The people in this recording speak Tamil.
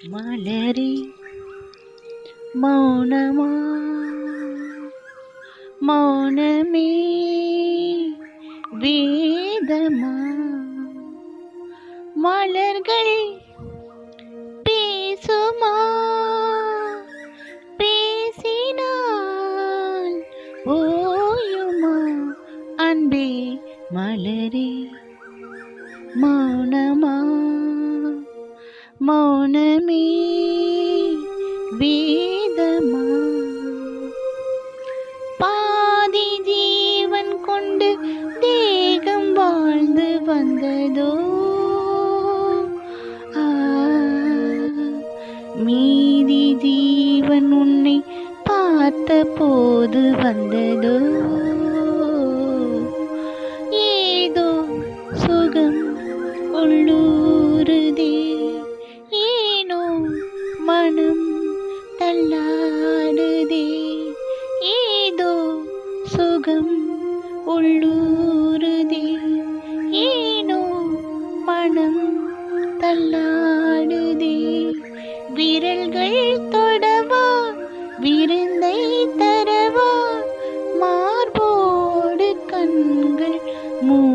மலரி மௌனமா? மௌனமே வேதமா? மலர்கள் பேசுமா? பேசினால் ஓயுமா? அன்பே மலரே மௌனமா? மௌனமே வேதமா? பாதி ஜீவன் கொண்டு தேகம் வாழ்ந்து வந்ததோ? மீதி ஜீவன் உன்னை பார்த்த போது வந்ததோ? ஏதோ சுகம் உள்ளூருதே. மனம் தள்ளாடுதே. ஏதோ சுகம் உள்ளூருதே. ஏனோ மனம் தள்ளாடுதே. விரல்கள் தொடவா விருந்தை தரவா. மார்போடு கண்கள் மூ